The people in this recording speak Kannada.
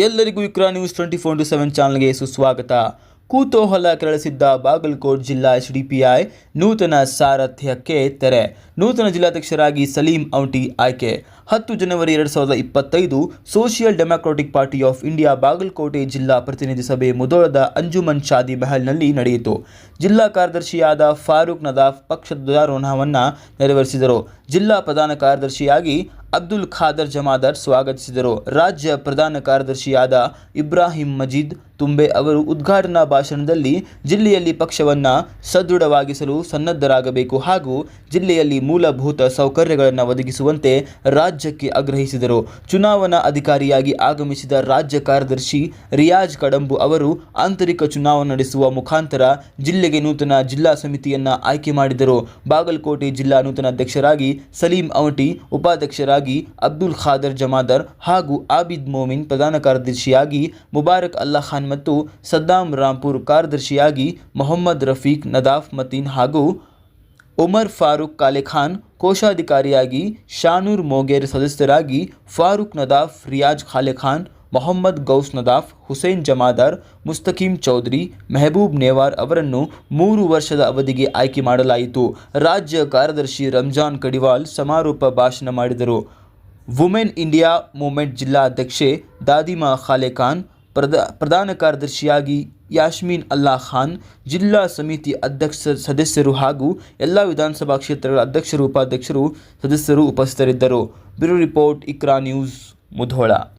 ಎಲ್ಲರಿಗೂ Iqra News twenty four to seven ಚಾನಲ್ಗೆ ಸುಸ್ವಾಗತ. ಕುತೂಹಲ ಕೆರಳಿಸಿದ್ದ ಬಾಗಲಕೋಟ್ ಜಿಲ್ಲಾ ಎಚ್ಡಿಪಿಐ ನೂತನ ಸಾರಥ್ಯಕ್ಕೆ ತೆರೆ. ನೂತನ ಜಿಲ್ಲಾಧ್ಯಕ್ಷರಾಗಿ ಸಲೀಂ ಔಂಟಿ ಆಯ್ಕೆ. ಹತ್ತು ಜನವರಿ ಎರಡು ಸಾವಿರದ ಇಪ್ಪತ್ತೈದು Social Democratic Party of India Bagalkote ಜಿಲ್ಲಾ ಪ್ರತಿನಿಧಿ ಸಭೆ ಮುದೋಳದ ಅಂಜುಮನ್ ಶಾದಿ ಮೆಹಲ್ನಲ್ಲಿ ನಡೆಯಿತು. ಜಿಲ್ಲಾ ಕಾರ್ಯದರ್ಶಿಯಾದ ಫಾರೂಕ್ ನದಾಫ್ ಪಕ್ಷದ ಧ್ವಜಾರೋಹಣವನ್ನು ನೆರವೇರಿಸಿದರು. ಜಿಲ್ಲಾ ಪ್ರಧಾನ ಕಾರ್ಯದರ್ಶಿಯಾಗಿ ಅಬ್ದುಲ್ ಖಾದರ್ ಜಮಾದಾರ್ ಸ್ವಾಗತಿಸಿದರು. ರಾಜ್ಯ ಪ್ರಧಾನ ಕಾರ್ಯದರ್ಶಿಯಾದ ಇಬ್ರಾಹಿಂ ಮಜೀದ್ ತುಂಬೆ ಅವರು ಉದ್ಘಾಟನಾ ಭಾಷಣದಲ್ಲಿ ಜಿಲ್ಲೆಯಲ್ಲಿ ಪಕ್ಷವನ್ನು ಸದೃಢವಾಗಿಸಲು ಸನ್ನದ್ಧರಾಗಬೇಕು ಹಾಗೂ ಜಿಲ್ಲೆಯಲ್ಲಿ ಮೂಲಭೂತ ಸೌಕರ್ಯಗಳನ್ನು ಒದಗಿಸುವಂತೆ ರಾಜ್ಯಕ್ಕೆ ಆಗ್ರಹಿಸಿದರು. ಚುನಾವಣಾ ಅಧಿಕಾರಿಯಾಗಿ ಆಗಮಿಸಿದ ರಾಜ್ಯ ಕಾರ್ಯದರ್ಶಿ ರಿಯಾಜ್ ಕಡಂಬು ಅವರು ಆಂತರಿಕ ಚುನಾವಣೆ ನಡೆಸುವ ಮುಖಾಂತರ ಜಿಲ್ಲೆಗೆ ನೂತನ ಜಿಲ್ಲಾ ಸಮಿತಿಯನ್ನು ಆಯ್ಕೆ ಮಾಡಿದರು. ಬಾಗಲಕೋಟೆ ಜಿಲ್ಲಾ ನೂತನ ಅಧ್ಯಕ್ಷರಾಗಿ ಸಲೀಂ ಅವಟಿ ಉಪಾಧ್ಯಕ್ಷರಾಗಿ ಅಬ್ದುಲ್ ಖಾದರ್ ಜಮಾದರ್ ಹಾಗೂ ಆಬಿದ್ ಮೋಮಿನ್ ಪ್ರಧಾನ ಕಾರ್ಯದರ್ಶಿಯಾಗಿ ಮುಬಾರಕ್ ಅಲ್ಲಾ ಖಾನ್ ಮತ್ತು ಸದ್ದಾಂ ರಾಂಪುರ್ ಕಾರ್ಯದರ್ಶಿಯಾಗಿ ಮೊಹಮ್ಮದ್ ರಫೀಕ್ ನದಾಫ್ ಮತೀನ್ ಹಾಗೂ ಉಮರ್ ಫಾರೂಕ್ ಕಾಲೆಖಾನ್ ಕೋಶಾಧಿಕಾರಿಯಾಗಿ ಶಾನೂರ್ ಮೊಗೇರ್ ಸದಸ್ಯರಾಗಿ ಫಾರೂಕ್ ನದಾಫ್ ರಿಯಾಜ್ ಖಾಲೆಖಾನ್ ಮೊಹಮ್ಮದ್ ಗೌಸ್ ನದಾಫ್, ಹುಸೇನ್ ಜಮಾದಾರ್, ಮುಸ್ತಕೀಂ ಚೌಧರಿ, ಮೆಹಬೂಬ್ ನೇವಾರ್ ಅವರನ್ನು ಮೂರು ವರ್ಷದ ಅವಧಿಗೆ ಆಯ್ಕೆ ಮಾಡಲಾಯಿತು. ರಾಜ್ಯ ಕಾರ್ಯದರ್ಶಿ ರಂಜಾನ್ ಕಡಿವಾಲ್ ಸಮಾರೋಪ ಭಾಷಣ ಮಾಡಿದರು. ವುಮೆನ್ ಇಂಡಿಯಾ ಮೂವ್ಮೆಂಟ್ ಜಿಲ್ಲಾಧ್ಯಕ್ಷೆ ದಾದಿಮಾ ಖಾಲೆಖಾನ್ ಪ್ರದ, ಪ್ರಧಾನ ಕಾರ್ಯದರ್ಶಿಯಾಗಿ ಯಾಶ್ಮೀನ್ ಅಲ್ಲಾ ಖಾನ್, ಜಿಲ್ಲಾ ಸಮಿತಿ ಅಧ್ಯಕ್ಷ ಸದಸ್ಯರು ಹಾಗೂ ಎಲ್ಲ ವಿಧಾನಸಭಾ ಕ್ಷೇತ್ರಗಳ ಅಧ್ಯಕ್ಷರು, ಉಪಾಧ್ಯಕ್ಷರು, ಸದಸ್ಯರು ಉಪಸ್ಥಿತರಿದ್ದರು. Bureau report, Iqra News, Mudhol.